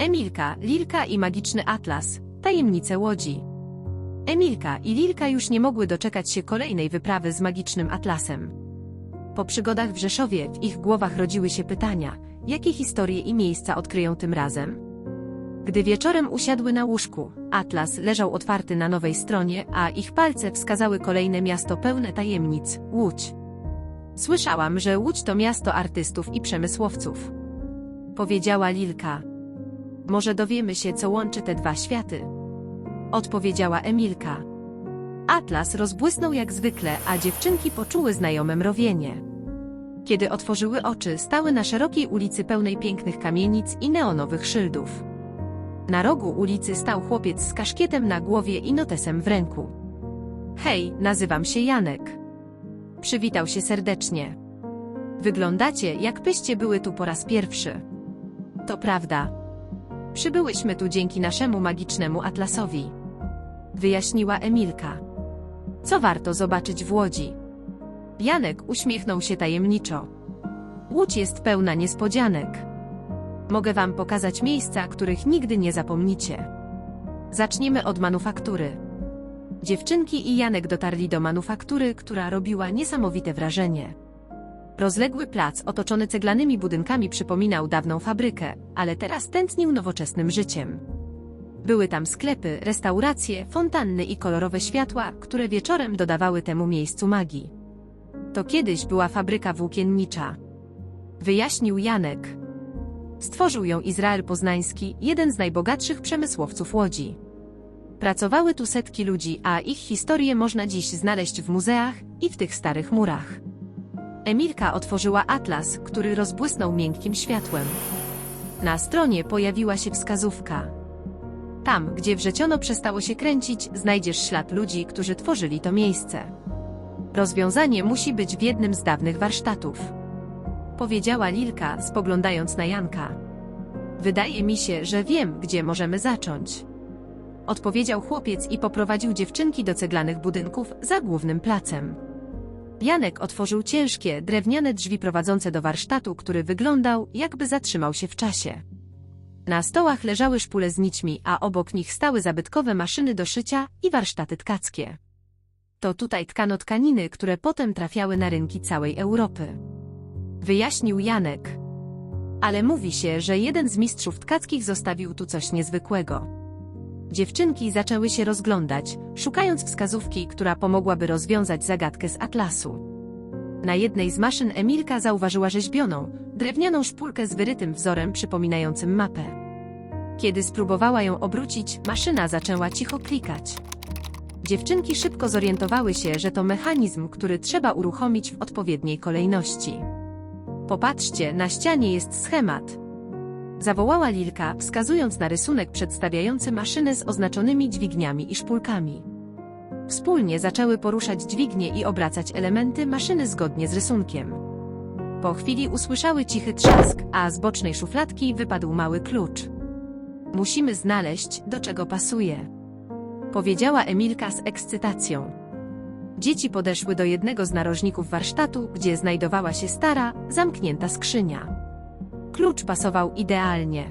Emilka, Lilka i magiczny atlas. Tajemnice łodzi. Emilka i Lilka już nie mogły doczekać się kolejnej wyprawy z magicznym atlasem. Po przygodach w Rzeszowie w ich głowach rodziły się pytania, jakie historie i miejsca odkryją tym razem. Gdy wieczorem usiadły na łóżku, atlas leżał otwarty na nowej stronie, a ich palce wskazały kolejne miasto pełne tajemnic Łódź. Słyszałam, że Łódź to miasto artystów i przemysłowców. Powiedziała Lilka. Może dowiemy się, co łączy te dwa światy. Odpowiedziała Emilka. Atlas rozbłysnął jak zwykle, a dziewczynki poczuły znajome mrowienie. Kiedy otworzyły oczy, stały na szerokiej ulicy pełnej pięknych kamienic i neonowych szyldów. Na rogu ulicy stał chłopiec z kaszkietem na głowie i notesem w ręku. Hej, nazywam się Janek. Przywitał się serdecznie. Wyglądacie, jakbyście były tu po raz pierwszy. To prawda. Przybyłyśmy tu dzięki naszemu magicznemu atlasowi. Wyjaśniła Emilka. Co warto zobaczyć w Łodzi? Janek uśmiechnął się tajemniczo. Łódź jest pełna niespodzianek. Mogę wam pokazać miejsca, których nigdy nie zapomnicie. Zaczniemy od manufaktury. Dziewczynki i Janek dotarli do manufaktury, która robiła niesamowite wrażenie. Rozległy plac otoczony ceglanymi budynkami przypominał dawną fabrykę, ale teraz tętnił nowoczesnym życiem. Były tam sklepy, restauracje, fontanny i kolorowe światła, które wieczorem dodawały temu miejscu magii. To kiedyś była fabryka włókiennicza. Wyjaśnił Janek. Stworzył ją Izrael Poznański, jeden z najbogatszych przemysłowców Łodzi. Pracowały tu setki ludzi, a ich historie można dziś znaleźć w muzeach i w tych starych murach. Emilka otworzyła atlas, który rozbłysnął miękkim światłem. Na stronie pojawiła się wskazówka. Tam, gdzie wrzeciono przestało się kręcić, znajdziesz ślad ludzi, którzy tworzyli to miejsce. Rozwiązanie musi być w jednym z dawnych warsztatów. Powiedziała Lilka, spoglądając na Janka. Wydaje mi się, że wiem, gdzie możemy zacząć. Odpowiedział chłopiec i poprowadził dziewczynki do ceglanych budynków za głównym placem. Janek otworzył ciężkie, drewniane drzwi prowadzące do warsztatu, który wyglądał, jakby zatrzymał się w czasie. Na stołach leżały szpule z nićmi, a obok nich stały zabytkowe maszyny do szycia i warsztaty tkackie. To tutaj tkano tkaniny, które potem trafiały na rynki całej Europy. Wyjaśnił Janek. Ale mówi się, że jeden z mistrzów tkackich zostawił tu coś niezwykłego. Dziewczynki zaczęły się rozglądać, szukając wskazówki, która pomogłaby rozwiązać zagadkę z atlasu. Na jednej z maszyn Emilka zauważyła rzeźbioną, drewnianą szpulkę z wyrytym wzorem przypominającym mapę. Kiedy spróbowała ją obrócić, maszyna zaczęła cicho klikać. Dziewczynki szybko zorientowały się, że to mechanizm, który trzeba uruchomić w odpowiedniej kolejności. Popatrzcie, na ścianie jest schemat. Zawołała Lilka, wskazując na rysunek przedstawiający maszynę z oznaczonymi dźwigniami i szpulkami. Wspólnie zaczęły poruszać dźwignie i obracać elementy maszyny zgodnie z rysunkiem. Po chwili usłyszały cichy trzask, a z bocznej szufladki wypadł mały klucz. Musimy znaleźć, do czego pasuje. Powiedziała Emilka z ekscytacją. Dzieci podeszły do jednego z narożników warsztatu, gdzie znajdowała się stara, zamknięta skrzynia. Klucz pasował idealnie.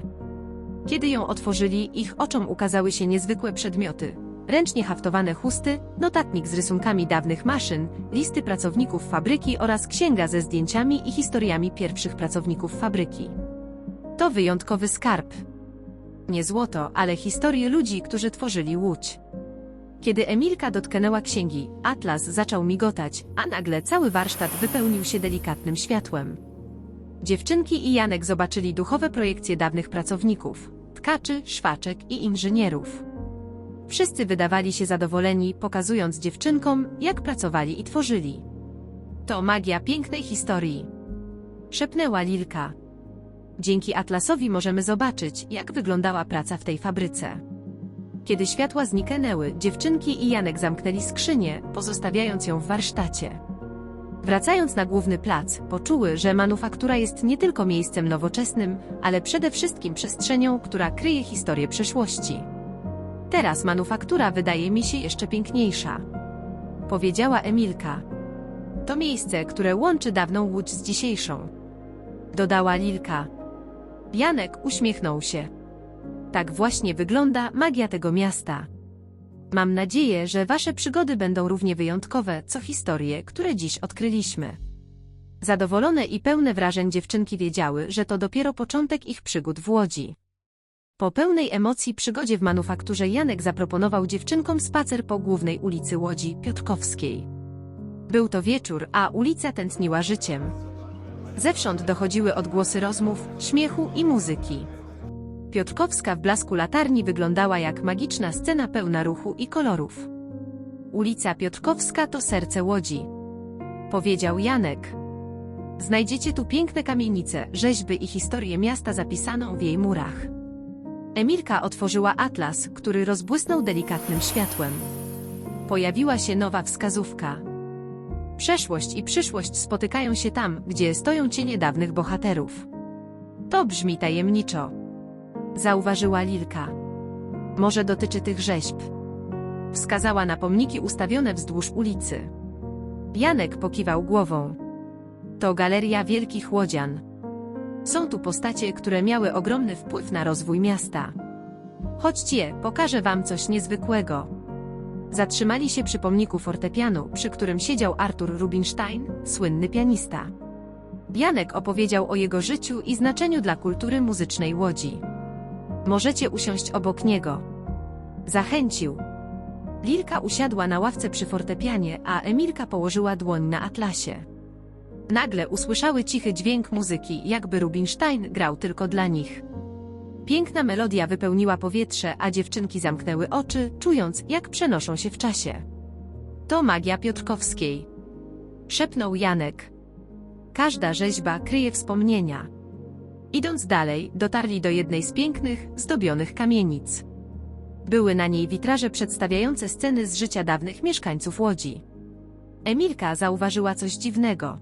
Kiedy ją otworzyli, ich oczom ukazały się niezwykłe przedmioty. Ręcznie haftowane chusty, notatnik z rysunkami dawnych maszyn, listy pracowników fabryki oraz księga ze zdjęciami i historiami pierwszych pracowników fabryki. To wyjątkowy skarb. Nie złoto, ale historie ludzi, którzy tworzyli łódź. Kiedy Emilka dotknęła księgi, atlas zaczął migotać, a nagle cały warsztat wypełnił się delikatnym światłem. Dziewczynki i Janek zobaczyli duchowe projekcje dawnych pracowników, tkaczy, szwaczek i inżynierów. Wszyscy wydawali się zadowoleni, pokazując dziewczynkom, jak pracowali i tworzyli. To magia pięknej historii. Szepnęła Lilka. Dzięki atlasowi możemy zobaczyć, jak wyglądała praca w tej fabryce. Kiedy światła zniknęły, dziewczynki i Janek zamknęli skrzynię, pozostawiając ją w warsztacie. Wracając na główny plac, poczuły, że manufaktura jest nie tylko miejscem nowoczesnym, ale przede wszystkim przestrzenią, która kryje historię przeszłości. Teraz manufaktura wydaje mi się jeszcze piękniejsza. Powiedziała Emilka. To miejsce, które łączy dawną łódź z dzisiejszą. Dodała Lilka. Janek uśmiechnął się. Tak właśnie wygląda magia tego miasta. Mam nadzieję, że wasze przygody będą równie wyjątkowe, co historie, które dziś odkryliśmy. Zadowolone i pełne wrażeń dziewczynki wiedziały, że to dopiero początek ich przygód w Łodzi. Po pełnej emocji przygodzie w manufakturze Janek zaproponował dziewczynkom spacer po głównej ulicy Łodzi Piotrkowskiej. Był to wieczór, a ulica tętniła życiem. Zewsząd dochodziły odgłosy rozmów, śmiechu i muzyki. Piotrkowska w blasku latarni wyglądała jak magiczna scena pełna ruchu i kolorów. Ulica Piotrkowska to serce Łodzi. Powiedział Janek. Znajdziecie tu piękne kamienice, rzeźby i historię miasta zapisaną w jej murach. Emilka otworzyła atlas, który rozbłysnął delikatnym światłem. Pojawiła się nowa wskazówka. Przeszłość i przyszłość spotykają się tam, gdzie stoją cienie dawnych bohaterów. To brzmi tajemniczo. Zauważyła Lilka. Może dotyczy tych rzeźb. Wskazała na pomniki ustawione wzdłuż ulicy. Janek pokiwał głową. To galeria wielkich łodzian. Są tu postacie, które miały ogromny wpływ na rozwój miasta. Chodźcie, pokażę wam coś niezwykłego. Zatrzymali się przy pomniku fortepianu, przy którym siedział Artur Rubinstein, słynny pianista. Janek opowiedział o jego życiu i znaczeniu dla kultury muzycznej Łodzi. Możecie usiąść obok niego. Zachęcił. Lilka usiadła na ławce przy fortepianie, a Emilka położyła dłoń na atlasie. Nagle usłyszały cichy dźwięk muzyki, jakby Rubinstein grał tylko dla nich. Piękna melodia wypełniła powietrze, a dziewczynki zamknęły oczy, czując, jak przenoszą się w czasie. To magia Piotrkowskiej. Szepnął Janek. Każda rzeźba kryje wspomnienia. Idąc dalej, dotarli do jednej z pięknych, zdobionych kamienic. Były na niej witraże przedstawiające sceny z życia dawnych mieszkańców Łodzi. Emilka zauważyła coś dziwnego.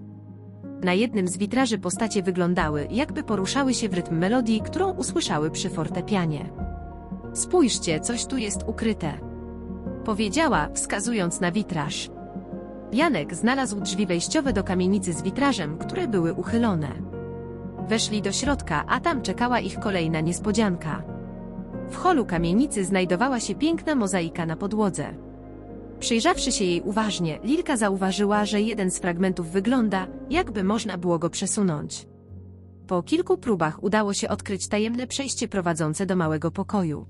Na jednym z witraży postacie wyglądały, jakby poruszały się w rytm melodii, którą usłyszały przy fortepianie. Spójrzcie, coś tu jest ukryte. Powiedziała, wskazując na witraż. Janek znalazł drzwi wejściowe do kamienicy z witrażem, które były uchylone. Weszli do środka, a tam czekała ich kolejna niespodzianka. W holu kamienicy znajdowała się piękna mozaika na podłodze. Przyjrzawszy się jej uważnie, Lilka zauważyła, że jeden z fragmentów wygląda, jakby można było go przesunąć. Po kilku próbach udało się odkryć tajemne przejście prowadzące do małego pokoju.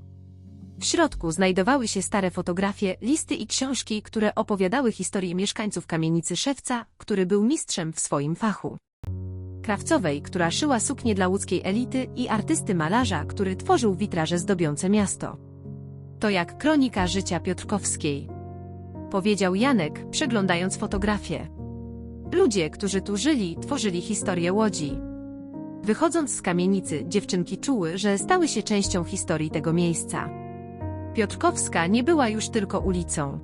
W środku znajdowały się stare fotografie, listy i książki, które opowiadały historię mieszkańców kamienicy szewca, który był mistrzem w swoim fachu. Krawcowej, która szyła suknie dla łódzkiej elity i artysty malarza, który tworzył witraże zdobiące miasto. To jak kronika życia Piotrkowskiej powiedział Janek, przeglądając fotografię. Ludzie, którzy tu żyli, tworzyli historię Łodzi. Wychodząc z kamienicy, dziewczynki czuły, że stały się częścią historii tego miejsca. Piotrkowska nie była już tylko ulicą.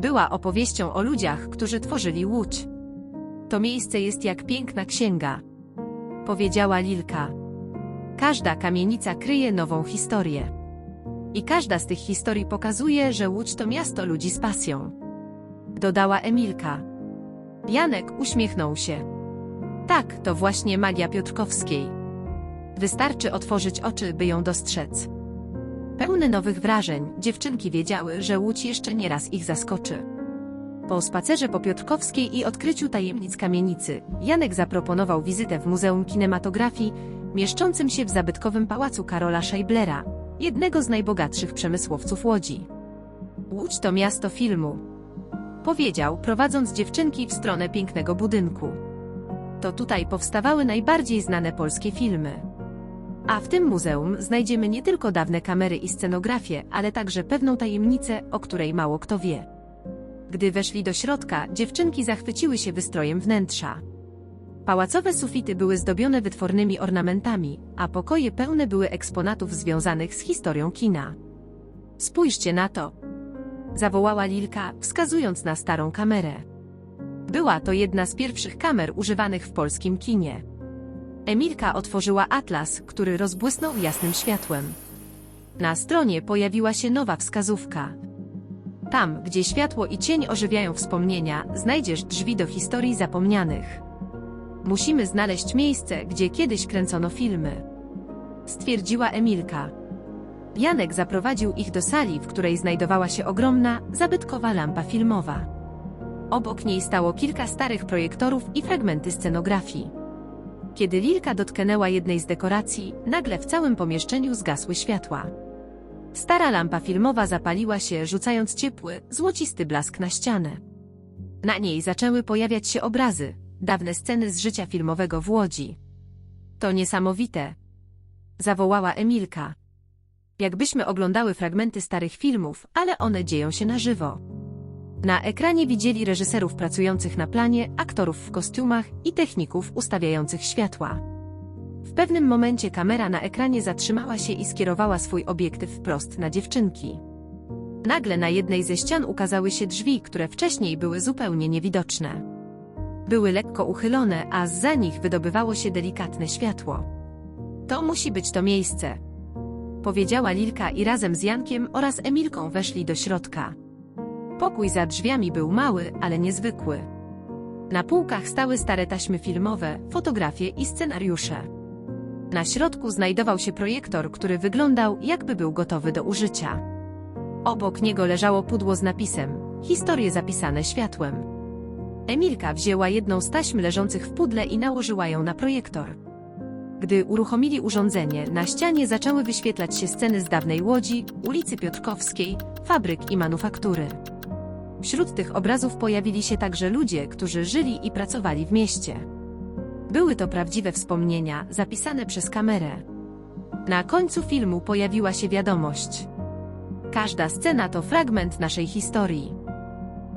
Była opowieścią o ludziach, którzy tworzyli Łódź. To miejsce jest jak piękna księga. Powiedziała Lilka. Każda kamienica kryje nową historię. I każda z tych historii pokazuje, że Łódź to miasto ludzi z pasją. Dodała Emilka. Janek uśmiechnął się. Tak, to właśnie magia Piotrkowskiej. Wystarczy otworzyć oczy, by ją dostrzec. Pełne nowych wrażeń, dziewczynki wiedziały, że Łódź jeszcze nie raz ich zaskoczy. Po spacerze po Piotrkowskiej i odkryciu tajemnic kamienicy, Janek zaproponował wizytę w Muzeum Kinematografii, mieszczącym się w zabytkowym pałacu Karola Scheiblera, jednego z najbogatszych przemysłowców Łodzi. Łódź to miasto filmu. Powiedział, prowadząc dziewczynki w stronę pięknego budynku. To tutaj powstawały najbardziej znane polskie filmy. A w tym muzeum znajdziemy nie tylko dawne kamery i scenografię, ale także pewną tajemnicę, o której mało kto wie. Gdy weszli do środka, dziewczynki zachwyciły się wystrojem wnętrza. Pałacowe sufity były zdobione wytwornymi ornamentami, a pokoje pełne były eksponatów związanych z historią kina. Spójrzcie na to! Zawołała Lilka, wskazując na starą kamerę. Była to jedna z pierwszych kamer używanych w polskim kinie. Emilka otworzyła atlas, który rozbłysnął jasnym światłem. Na stronie pojawiła się nowa wskazówka. Tam, gdzie światło i cień ożywiają wspomnienia, znajdziesz drzwi do historii zapomnianych. Musimy znaleźć miejsce, gdzie kiedyś kręcono filmy. Stwierdziła Emilka. Janek zaprowadził ich do sali, w której znajdowała się ogromna, zabytkowa lampa filmowa. Obok niej stało kilka starych projektorów i fragmenty scenografii. Kiedy Lilka dotknęła jednej z dekoracji, nagle w całym pomieszczeniu zgasły światła. Stara lampa filmowa zapaliła się, rzucając ciepły, złocisty blask na ścianę. Na niej zaczęły pojawiać się obrazy, dawne sceny z życia filmowego w Łodzi. To niesamowite! Zawołała Emilka. Jakbyśmy oglądały fragmenty starych filmów, ale one dzieją się na żywo. Na ekranie widzieli reżyserów pracujących na planie, aktorów w kostiumach i techników ustawiających światła. W pewnym momencie kamera na ekranie zatrzymała się i skierowała swój obiektyw wprost na dziewczynki. Nagle na jednej ze ścian ukazały się drzwi, które wcześniej były zupełnie niewidoczne. Były lekko uchylone, a za nich wydobywało się delikatne światło. To musi być to miejsce. Powiedziała Lilka i razem z Jankiem oraz Emilką weszli do środka. Pokój za drzwiami był mały, ale niezwykły. Na półkach stały stare taśmy filmowe, fotografie i scenariusze. Na środku znajdował się projektor, który wyglądał, jakby był gotowy do użycia. Obok niego leżało pudło z napisem Historie zapisane światłem. Emilka wzięła jedną z taśm leżących w pudle i nałożyła ją na projektor. Gdy uruchomili urządzenie, na ścianie zaczęły wyświetlać się sceny z dawnej Łodzi, ulicy Piotrkowskiej, fabryk i manufaktury. Wśród tych obrazów pojawili się także ludzie, którzy żyli i pracowali w mieście. Były to prawdziwe wspomnienia, zapisane przez kamerę. Na końcu filmu pojawiła się wiadomość. Każda scena to fragment naszej historii.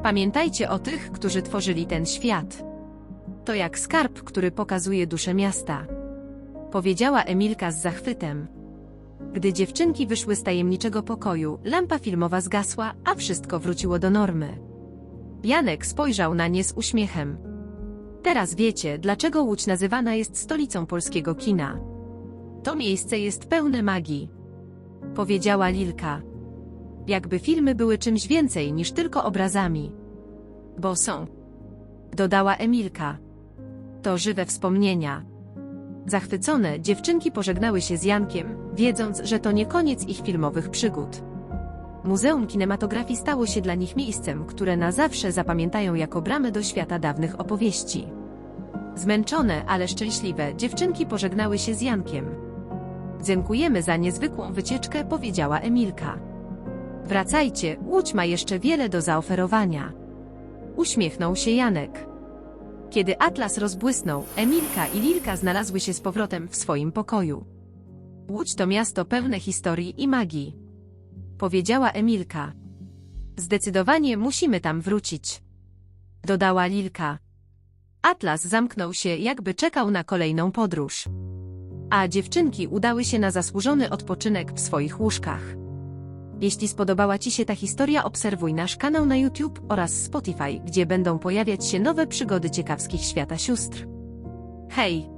Pamiętajcie o tych, którzy tworzyli ten świat. To jak skarb, który pokazuje duszę miasta. Powiedziała Emilka z zachwytem. Gdy dziewczynki wyszły z tajemniczego pokoju, lampa filmowa zgasła, a wszystko wróciło do normy. Janek spojrzał na nie z uśmiechem. Teraz wiecie, dlaczego Łódź nazywana jest stolicą polskiego kina. To miejsce jest pełne magii. Powiedziała Lilka. Jakby filmy były czymś więcej niż tylko obrazami. Bo są. Dodała Emilka. To żywe wspomnienia. Zachwycone, dziewczynki pożegnały się z Jankiem, wiedząc, że to nie koniec ich filmowych przygód. Muzeum Kinematografii stało się dla nich miejscem, które na zawsze zapamiętają jako bramę do świata dawnych opowieści. Zmęczone, ale szczęśliwe, dziewczynki pożegnały się z Jankiem. Dziękujemy za niezwykłą wycieczkę, powiedziała Emilka. Wracajcie, Łódź ma jeszcze wiele do zaoferowania. Uśmiechnął się Janek. Kiedy atlas rozbłysnął, Emilka i Lilka znalazły się z powrotem w swoim pokoju. Łódź to miasto pełne historii i magii. Powiedziała Emilka. Zdecydowanie musimy tam wrócić. Dodała Lilka. Atlas zamknął się, jakby czekał na kolejną podróż. A dziewczynki udały się na zasłużony odpoczynek w swoich łóżkach. Jeśli spodobała Ci się ta historia, obserwuj nasz kanał na YouTube oraz Spotify, gdzie będą pojawiać się nowe przygody ciekawskich świata sióstr. Hej!